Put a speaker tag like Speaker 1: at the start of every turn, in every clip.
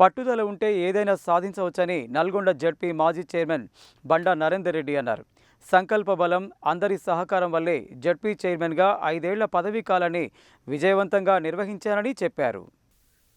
Speaker 1: పట్టుదల ఉంటే ఏదైనా సాధించవచ్చని నల్గొండ జడ్పీ మాజీ చైర్మన్ బండా నరేందర్ రెడ్డి అన్నారు. సంకల్ప బలం అందరి సహకారం వల్లే జడ్పీ చైర్మన్గా ఐదేళ్ళ పదవీ కాలాన్ని విజయవంతంగా నిర్వహించారని చెప్పారు.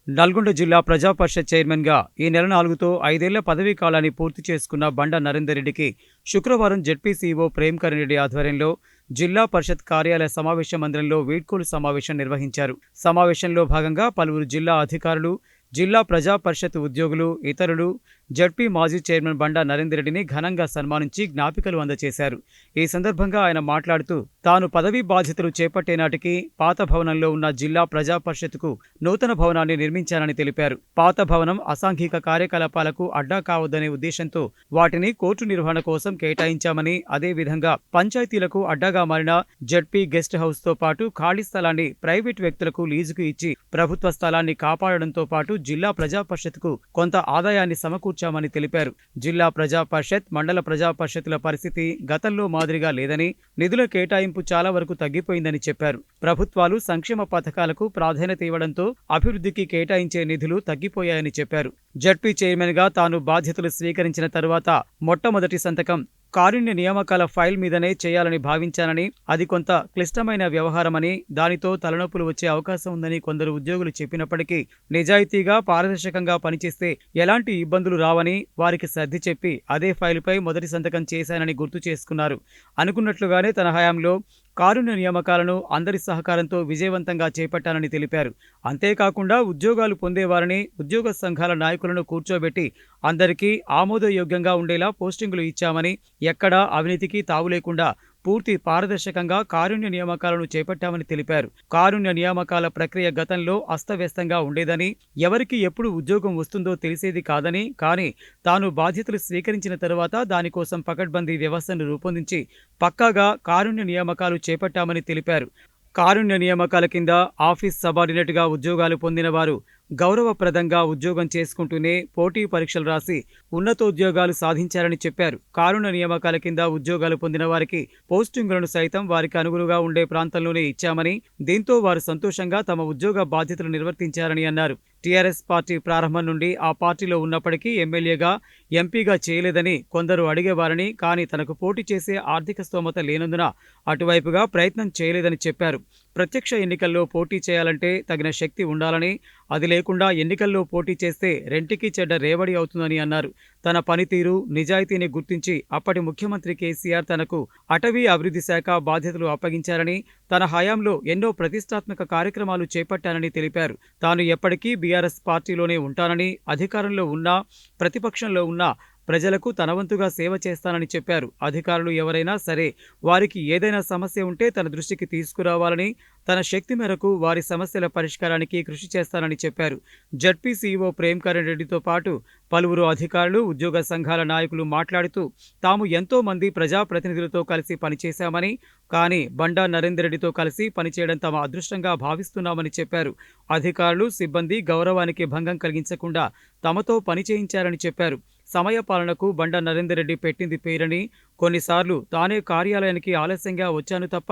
Speaker 1: నల్గొండ జిల్లా ప్రజా పరిషత్ చైర్మన్గా ఈ నెల నాలుగుతో ఐదేళ్ళ పదవీ కాలాన్ని పూర్తి చేసుకున్న బండ నరేందర్ రెడ్డికి శుక్రవారం జడ్పీ సీఈఓ ప్రేమ్కరణ్ రెడ్డి ఆధ్వర్యంలో జిల్లా పరిషత్ కార్యాలయ సమావేశ మందిరంలో వీడ్కోలు సమావేశం నిర్వహించారు. సమావేశంలో భాగంగా పలువురు జిల్లా అధికారులు జిల్లా ప్రజా పరిషత్ ఉద్యోగులు ఇతరులు జడ్పీ మాజీ చైర్మన్ బండా నరేందర్ రెడ్డిని ఘనంగా సన్మానించి జ్ఞాపికలు అందజేశారు ఈ సందర్భంగా ఆయన మాట్లాడుతూ తాను పదవీ బాధ్యతలు చేపట్టే నాటికి పాత భవనంలో ఉన్న జిల్లా ప్రజా పరిషత్కు నూతన భవనాన్ని నిర్మించానని తెలిపారు. పాత భవనం అసాంఘిక కార్యకలాపాలకు అడ్డా కావద్దనే ఉద్దేశంతో వాటిని కోర్టు నిర్వహణ కోసం కేటాయించామని అదేవిధంగా పంచాయతీలకు అడ్డాగా మారిన జడ్పీ గెస్ట్ హౌస్తో పాటు ఖాళీ స్థలాన్ని ప్రైవేట్ వ్యక్తులకు లీజుకు ఇచ్చి ప్రభుత్వ స్థలాన్ని కాపాడడంతో పాటు జిల్లా ప్రజా పరిషత్కు కొంత ఆదాయాన్ని సమకూర్చామని తెలిపారు. జిల్లా ప్రజా పరిషత్ మండల ప్రజా పరిషత్ల పరిస్థితి గతంలో మాదిరిగా లేదని నిధుల కేటాయింపు చాలా వరకు తగ్గిపోయిందని చెప్పారు. ప్రభుత్వాలు సంక్షేమ పథకాలకు ప్రాధాన్యత ఇవ్వడంతో అభివృద్ధికి కేటాయించే నిధులు తగ్గిపోయాయని చెప్పారు. జడ్పీ చైర్మన్గా తాను బాధ్యతలు స్వీకరించిన తరువాత మొట్టమొదటి సంతకం కారుణ్య నియామకాల ఫైల్ మీదనే చేయాలని భావించానని అది కొంత క్లిష్టమైన వ్యవహారమని దానితో తలనొప్పులు వచ్చే అవకాశం ఉందని కొందరు ఉద్యోగులు చెప్పినప్పటికీ నిజాయితీగా పారదర్శకంగా పనిచేస్తే ఎలాంటి ఇబ్బందులు రావని వారికి సర్ది చెప్పి అదే ఫైలుపై మొదటి సంతకం చేశానని గుర్తు చేసుకున్నారు. అనుకున్నట్లుగానే తన హయాంలో కారుణ్య నియామకాలను అందరి సహకారంతో విజయవంతంగా చేపట్టానని తెలిపారు. అంతేకాకుండా ఉద్యోగాలు పొందేవారిని ఉద్యోగ సంఘాల నాయకులను కూర్చోబెట్టి అందరికీ ఆమోదయోగ్యంగా ఉండేలా పోస్టింగులు ఇచ్చామని ఎక్కడా అవినీతికి తావు లేకుండా పూర్తి పారదర్శకంగా కారుణ్య నియామకాలను చేపట్టామని తెలిపారు. కారుణ్య నియామకాల ప్రక్రియ గతంలో అస్తవ్యస్తంగా ఉండేదని ఎవరికి ఎప్పుడు ఉద్యోగం వస్తుందో తెలిసేది కాదని కానీ తాను బాధ్యతలు స్వీకరించిన తర్వాత దానికోసం పకడ్బందీ వ్యవస్థను రూపొందించి పక్కాగా కారుణ్య నియామకాలు చేపట్టామని తెలిపారు. కారుణ్య నియామకాల కింద ఆఫీస్ సబార్డినేట్గా ఉద్యోగాలు పొందిన వారు గౌరవప్రదంగా ఉద్యోగం చేసుకుంటూనే పోటీ పరీక్షలు రాసి ఉన్నతోద్యోగాలు సాధించారని చెప్పారు. కారుణ నియామకాల కింద ఉద్యోగాలు పొందిన వారికి పోస్టింగులను సైతం వారికి అనుగుణంగా ఉండే ప్రాంతంలోనే ఇచ్చామని దీంతో వారు సంతోషంగా తమ ఉద్యోగ బాధ్యతలు నిర్వర్తించారని అన్నారు. టీఆర్ఎస్ పార్టీ ప్రారంభం నుండి ఆ పార్టీలో ఉన్నప్పటికీ ఎమ్మెల్యేగా ఎంపీగా చేయలేదని కొందరు అడిగేవారని కానీ తనకు పోటీ చేసే ఆర్థిక స్తోమత లేనందున అటువైపుగా ప్రయత్నం చేయలేదని చెప్పారు. ప్రత్యక్ష ఎన్నికల్లో పోటీ చేయాలంటే తగిన శక్తి ఉండాలని అది లేకుండా ఎన్నికల్లో పోటీ చేస్తే రెంటికి చెడ్డ రేవడి అవుతుందని అన్నారు. తన పనితీరు నిజాయితీని గుర్తించి అప్పటి ముఖ్యమంత్రి కేసీఆర్ తనకు అటవీ అభివృద్ధి శాఖ బాధ్యతలు అప్పగించారని తన హయాంలో ఎన్నో ప్రతిష్టాత్మక కార్యక్రమాలు చేపట్టానని తెలిపారు. తాను ఎప్పటికీ బీఆర్ఎస్ పార్టీలోనే ఉంటానని అధికారంలో ఉన్నా ప్రతిపక్షంలో ఉన్నా ప్రజలకు తనవంతుగా సేవ చేస్తానని చెప్పారు. అధికారులు ఎవరైనా సరే వారికి ఏదైనా సమస్య ఉంటే తన దృష్టికి తీసుకురావాలని తన శక్తి మేరకు వారి సమస్యల పరిష్కారానికి కృషి చేస్తానని చెప్పారు. జడ్పీ సీఈఓ ప్రేమ్కరణ్ రెడ్డితో పాటు పలువురు అధికారులు ఉద్యోగ సంఘాల నాయకులు మాట్లాడుతూ తాము ఎంతో మంది ప్రజాప్రతినిధులతో కలిసి పనిచేశామని కానీ బండా నరేందర్ రెడ్డితో కలిసి పనిచేయడం తమ అదృష్టంగా భావిస్తున్నామని చెప్పారు. అధికారులు సిబ్బంది గౌరవానికి భంగం కలిగించకుండా తమతో పనిచేయించారని చెప్పారు. సమయపాలనకు బండ నరేందర్ రెడ్డి పెట్టింది పేరని కొన్నిసార్లు తానే కార్యాలయానికి ఆలస్యంగా వచ్చాను తప్ప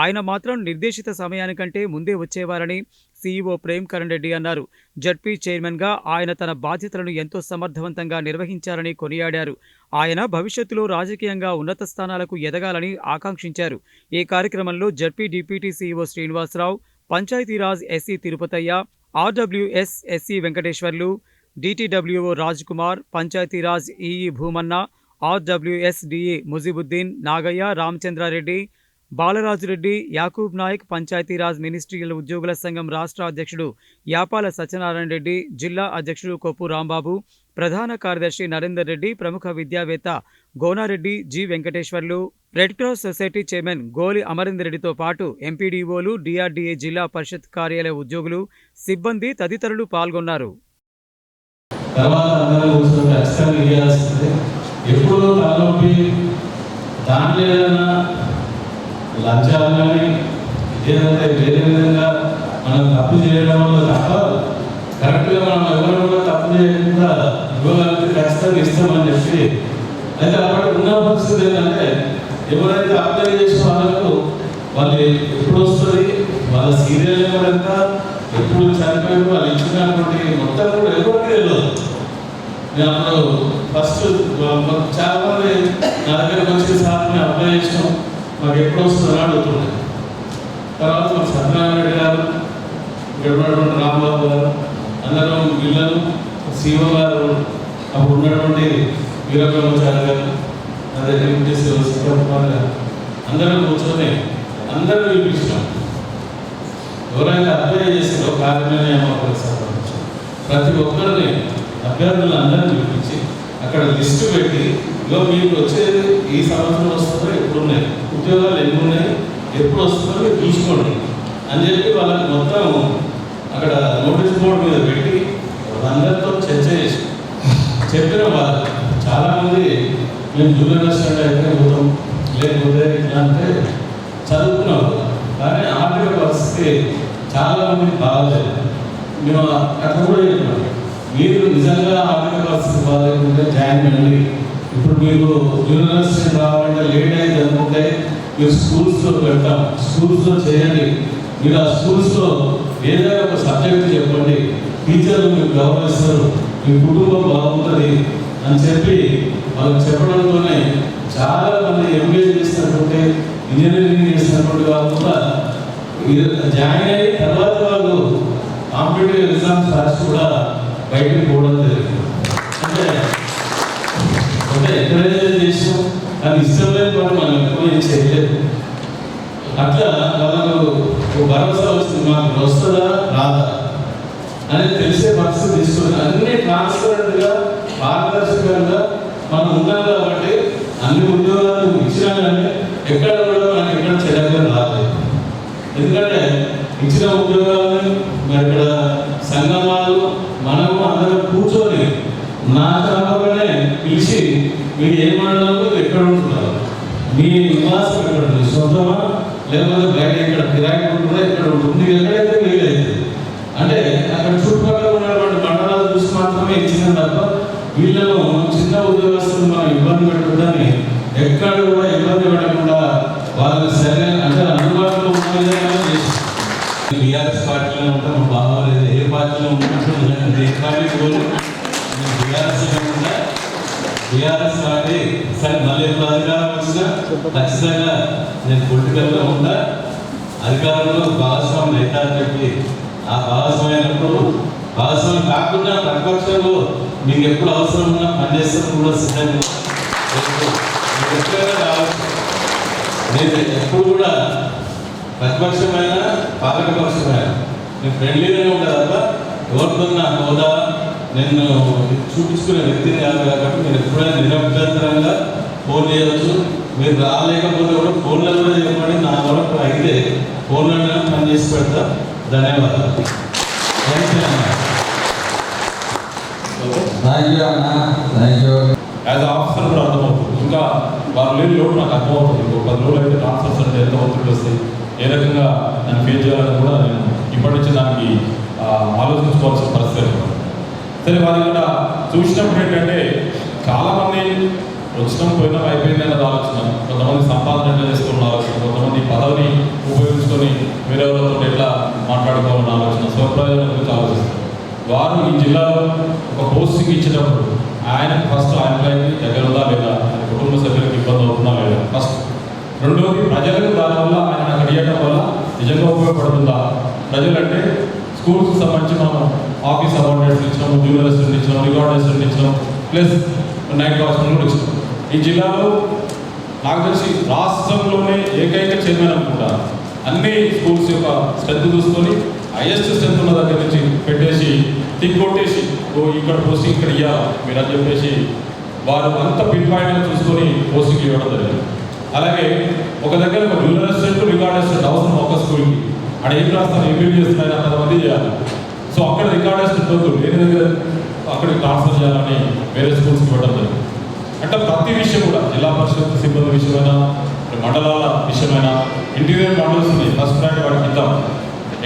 Speaker 1: ఆయన మాత్రం నిర్దేశిత సమయానికంటే ముందే వచ్చేవారని సీఈఓ ప్రేమ్ కరణ్ రెడ్డి అన్నారు. జడ్పీ చైర్మన్గా ఆయన తన బాధ్యతలను ఎంతో సమర్థవంతంగా నిర్వహించారని కొనియాడారు. ఆయన భవిష్యత్తులో రాజకీయంగా ఉన్నత స్థానాలకు ఎదగాలని ఆకాంక్షించారు. ఈ కార్యక్రమంలో ZP deputy CEO Srinivasarao Panchayatiraj SC Tirupataiah RWS SC Venkateswarlu DTWO Raj Kumar Panchayatiraj EE Bhoomanna RWS DE Mujibuddin Nagaiah Ramachandrareddy Balarajureddy Yakub Naik Panchayatiraj మినిస్ట్రీల ఉద్యోగుల సంఘం రాష్ట్ర అధ్యక్షుడు యాపాల సత్యనారాయణ రెడ్డి జిల్లా అధ్యక్షుడు కొప్పు రాంబాబు ప్రధాన కార్యదర్శి నరేందర్ రెడ్డి ప్రముఖ విద్యావేత్త Gonareddy G. Venkateswarlu red cross society chairman Goli Amarender రెడ్డితో పాటు ఎంపీడీఓలు డిఆర్డీఏ జిల్లా పరిషత్ కార్యాలయ ఉద్యోగులు సిబ్బంది తదితరులు పాల్గొన్నారు.
Speaker 2: తర్వాత అందరూ కూర్చుంటే ఖచ్చితంగా ఇవ్వాల్సిందే ఎప్పుడు తలనొప్పి దాంట్లో ఏదైనా లంచాలు కానీ ఏదైతే వేరే విధంగా మనం తప్పు చేయడం వల్ల తప్ప కరెక్ట్గా మనం ఎవరు కూడా తప్పు చేయకుండా ఇవ్వగలిగితే ఖచ్చితంగా ఇస్తామని చెప్పి అయితే అప్పటి ఉన్న పరిస్థితి ఏంటంటే ఎవరైతే అప్లై చేసిన వాళ్ళకు వాళ్ళు ఎప్పుడు వస్తుంది వాళ్ళ సీరియల్ నెంబర్ ఎంత ఎప్పుడు చనిపోయారు వాళ్ళు ఇచ్చినటువంటి మొత్తం కూడా ఎవరికి తెలియదు. నేను అప్పుడు ఫస్ట్ చాలా మంది నా దగ్గరకు వచ్చి సార్ మేము అప్లై చేసినాం మాకు ఎప్పుడు వస్తుందని అడుగుతుండే. తర్వాత మన సత్యనారాయణ రెడ్డి గారు ఇక్కడ ఉన్నటువంటి రాంబాబు గారు అందరూ పిల్లలు సీమ గారు అప్పుడు ఉన్నటువంటి వీరబ్రహ్మచారి గారు అదే డిప్యూటీ కుమార్ గారు అందరం కూర్చొని అందరూ పిలిపించాం ఎవరైతే అప్లై చేసారో కార్యనిర్ణయం సంబంధించి ప్రతి ఒక్కరిని అభ్యర్థులు అందరినీ పిలిపించి అక్కడ లిస్టు పెట్టి ఇగో మీకు వచ్చేది ఈ సంవత్సరం వస్తుందో? ఎప్పుడు ఉన్నాయి ఉద్యోగాలు ఎన్ని ఉన్నాయి ఎప్పుడు వస్తుందో? మీరు చూసుకోండి. అని చెప్పి వాళ్ళకి మొత్తం అక్కడ నోటీస్ బోర్డు మీద పెట్టి వాళ్ళందరితో చర్చ చేసి చెప్పిన వాళ్ళు చాలామంది మేము జూనియర్ అసిస్టెంట్ అయితే పోతాం. లేకపోతే ఇట్లా అంటే చదువుకున్నాం. కానీ ఆర్థిక పరిస్థితి చాలా మంది బాగాలేదు. మేము అట్లా కూడా చెప్పినాం. మీరు నిజంగా ఆర్థిక పరిస్థితి బాగాలేకుంటే జాయిన్ అండి ఇప్పుడు మీకు యూనివర్సిటీ రావాలంటే లేట్ అయింది అనుకుంటే మీరు స్కూల్స్లో పెడతాం స్కూల్స్లో చేయండి. మీరు ఆ స్కూల్స్లో ఏదైనా ఒక సబ్జెక్ట్ చెప్పండి. టీచర్లు మీకు గౌరవిస్తారు మీ కుటుంబం బాగుంటుంది అని చెప్పి వాళ్ళకి చెప్పడంతోనే చాలా మంది ఎంబీఏ చేసినటువంటి ఇంజనీరింగ్ చేసినటువంటి వాళ్ళు కూడా జాయిన్ అయ్యి తర్వాత వాళ్ళు కాంపిటేటివ్ ఎగ్జామ్స్ రాసి కూడా బయటకు పోవడం జరిగింది అంటే అంటే ఎంకరేజ్ చేసాం అది ఇష్టం లేదు పని మనం ఎక్కువ ఏం చేయలేదు. అట్లా వాళ్ళకు భరోసా వస్తుంది మాకు వస్తుందా రాదా అనేది తెలిసే పరిస్థితి తీసుకుని అన్ని ట్రాన్స్పరెంట్గా పారదర్శకంగా మనం ఉన్నాం కాబట్టి అన్ని ఉద్యోగాలు ఇచ్చినా కానీ ఎక్కడ కూడా మనకి ఎక్కడ చెడ్డగా రాలేదు ఎందుకంటే ఇచ్చిన ఉద్యోగాలని మరి ఇక్కడ సంఘం వాళ్ళు మనము అందరం కూర్చొని నా క్రమంలోనే పిలిచి మీరు ఏ మండలంలో ఎక్కడ ఉంటున్నారు మీ నివాసం ఎక్కడ ఉంది సొంతమా లేకపోతే బయట ఇక్కడ కిరాయి ఉంటుందా ఇక్కడ ఉంటుంది ఎక్కడైతే వీలైతే. అంటే అక్కడ చుట్టుపక్కల ఉన్నటువంటి మండలాలు చూసి మాత్రమే ఇచ్చిన తప్ప వీళ్ళను చిన్న ఉద్యోగస్తులు మనం ఇబ్బంది పెట్టొద్దని ఎక్కడ కూడా ఇబ్బంది పెట్టకుండా వాళ్ళకి సరే అంటే అందుబాటులో ఉన్న విధంగా చేసి
Speaker 3: బీఆర్ఎస్ పార్టీలో ఉంటాం బాగోలేదు ఏ పార్టీలో ఉంటున్నాం ఏ బీఆర్ఎస్ పార్టీ సరే మళ్ళీ ఎప్పుడు అధికారం వచ్చినా ఖచ్చితంగా నేను పొలిటికల్లో ఉంటా. అధికారంలో భాగస్వామి అవుతారని చెప్పి ఆ భాగస్వామి భాగస్వామ్యం భాగస్వామి కాకుండా ప్రతిపక్షంలో మీకు ఎప్పుడు అవసరం ఉన్నా పనిచేస్తాను కూడా సిద్ధంగా రావచ్చు. నేను ఎప్పుడు కూడా ప్రతిపక్షమైన పాలకపక్షమైన నేను ఫ్రెండ్లీగానే ఉంటా తప్ప ఎవరితో నా హోదా నేను చూపించుకునే వ్యక్తిని కాదు కాబట్టి నేను ఫోన్ చేయవచ్చు మీరు రాలేకపోతే కూడా ఫోన్లో కూడా చెప్పండి. నా వరకు అయితే ఫోన్లోనే పని చేసి పెడతా. ధన్యవాదాలు.
Speaker 4: యాజ్ ఆఫీసర్ కూడా అర్థమవుతుంది. ఇంకా వారు లేని లోటు నాకు అర్థమవుతుంది. ఇంకో పది రోజులు అయితే ట్రాన్స్ఫర్స్ అంటే ఎంత ఒత్తిడి వస్తాయి ఏ రకంగా దాన్ని ఫేస్ చేయాలని కూడా నేను ఇప్పటి నుంచి దానికి ఆలోచించుకోవాల్సిన పరిస్థితి. సరే వారి ఇక్కడ చూసినప్పుడు ఏంటంటే చాలామంది వచ్చినాం పోయినాం అయిపోయింది అన్నది ఆలోచన. కొంతమంది సంపాదన ఎట్లా చేసుకోవాలని ఆలోచన కొంతమంది పదవిని ఉపయోగించుకొని వేరే వాళ్ళతో ఎట్లా మాట్లాడుకోవాలని ఆలోచన స్వప్రయోజనం గురించి ఆలోచిస్తారు. వారు ఈ జిల్లాలో ఒక పోస్టింగ్ ఇచ్చినప్పుడు ఆయన ఫస్ట్ ఆయన దగ్గర ఉందా లేదా కుటుంబ సభ్యులకు ఇబ్బంది అవుతుందా లేదా? ఫస్ట్. రెండవది ప్రజలకు దానివల్ల ఆయన అక్కడ ఇవ్వడం వల్ల నిజంగా ఉపయోగపడుతుందా? ప్రజలంటే స్కూల్స్కి సంబంధించి మనం ఆఫీస్ అవార్డెంట్స్ ఇచ్చినాము జూనియర్ అసిస్టెంట్ ఇచ్చినాం రికార్డ్ అసిస్టెంట్ ఇచ్చినాం ప్లస్ నైట్ వాచ్మెన్ కూడా ఇచ్చినాం ఈ జిల్లాలో నాకు తెలిసి రాష్ట్రంలోనే ఏకైక చైర్మన్ అనుకుంటా. అన్ని స్కూల్స్ యొక్క స్ట్రెంత్ చూసుకొని హైయెస్ట్ స్ట్రెంత్ ఉన్న దగ్గర నుంచి పెట్టేసి టిక్ కొట్టేసి ఓ ఇక్కడ పోస్టింగ్ ఇక్కడ ఇవ్వాలా మీరు అని చెప్పేసి వారు అంత పిన్ పాయింట్ చూసుకొని పోస్టింగ్ ఇవ్వడం జరిగింది. అలాగే ఒక దగ్గర ఒక జూనియర్ అసిస్టెంట్ రికార్డ్ అసిస్టెంట్ అవసరం ఒక స్కూల్కి అక్కడ ఏం రాస్తాను ఏం బిల్ చేస్తున్నాయి మంది చేయాలి. సో అక్కడ రికార్డ్ అసిస్టెంట్ వద్దు వేరే దగ్గర అక్కడికి ట్రాన్స్ఫర్ చేయాలని వేరే స్కూల్స్కి ఇవ్వడం జరిగింది. అంటే ప్రతి విషయం కూడా జిల్లా పరిషత్ సిబ్బంది విషయమైనా మండలాల విషయమైనా ఇంటీరియర్ మోడల్స్ ఉన్నాయి ఫస్ట్ ప్రయారిటీ వాడికి ఇద్దాం.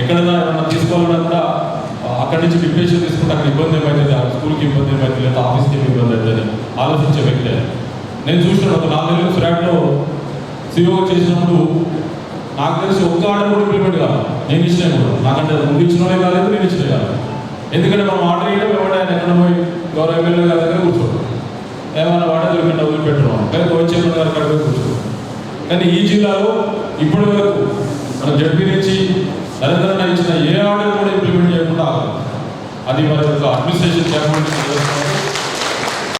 Speaker 4: ఎక్కడైనా ఏమన్నా తీసుకోవాలన్నా కూడా అక్కడి నుంచి ప్రిపరేషన్ తీసుకుంటే అక్కడ ఇబ్బంది ఏమవుతుంది ఆ స్కూల్కి ఇబ్బంది ఏమవుతుంది లేదా ఆఫీస్కి ఇబ్బంది అవుతుంది ఆలోచించే వ్యక్తి నేను చూసిన ఒక నాలుగేళ్ళు ఫ్లాట్లో సిఓ చేసినప్పుడు నాకు తెలిసి ఒక్క ఆర్డర్ కూడా ఇంప్లిమెంట్ కాదు నేను ఇచ్చిన కూడా. నాకంటే ముందు ఇచ్చిన కాలేదు నేను ఇచ్చిన కాదు ఎందుకంటే మనం ఆర్డర్ ఇవ్వడం వెంబడే ఎక్కడ పోయి గౌరవ ఎమ్మెల్యే గారి దగ్గర ఏమైనా వాటర్ దొరికిన వదిలిపెట్టడం లేదా వచ్చే ముందు అక్కడ కూర్చోం కానీ ఈ జిల్లాలో ఇప్పటి వరకు మన జడ్పీ నుంచి నరేంద్ర ఇచ్చిన ఏ ఆర్డర్ కూడా ఇంప్లిమెంట్ చేయకుండా అది మరి అడ్మినిస్ట్రేషన్ చేపట్టి